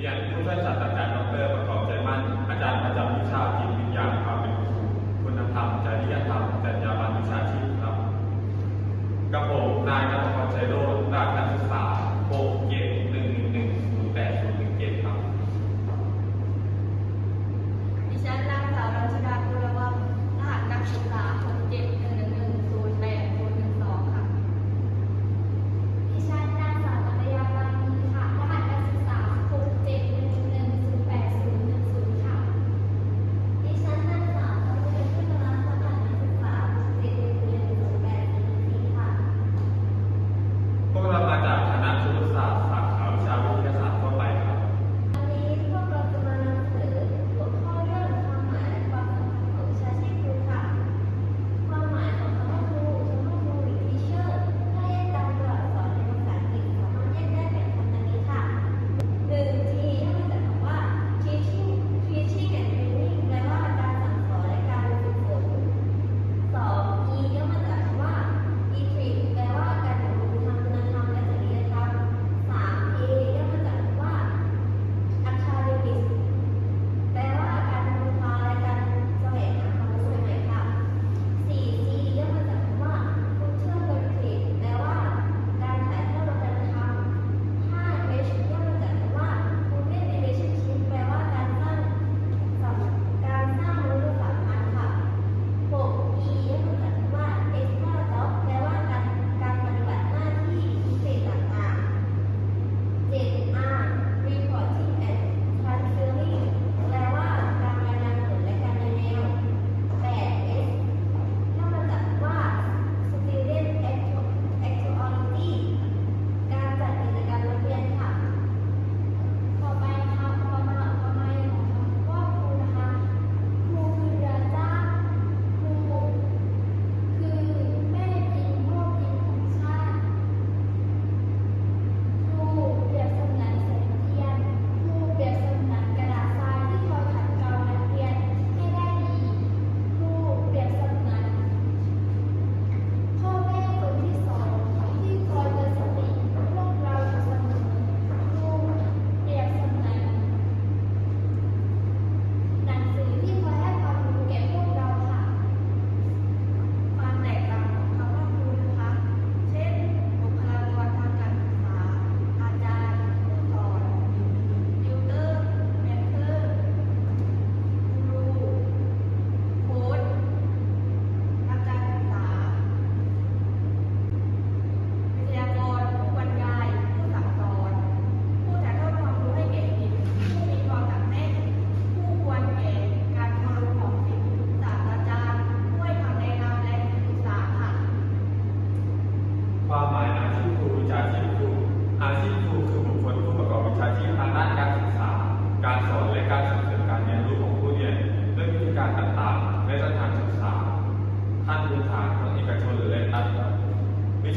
รียนผู้ช่วยศาสตราจารย์ดรประกอบใจมั่นอาจารย์ประจำวิชาจิตวิญญาณความเป็นคุณธรรมจริยธรรม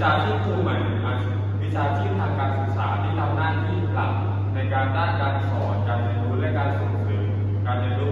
ชาชีพครูหมายถึงวิชาชีพทางการศึกษาที่ทำหน้าที่หลักในการด้านการสอนการเรียนรู้และการส่งเสริมการเรียนรู้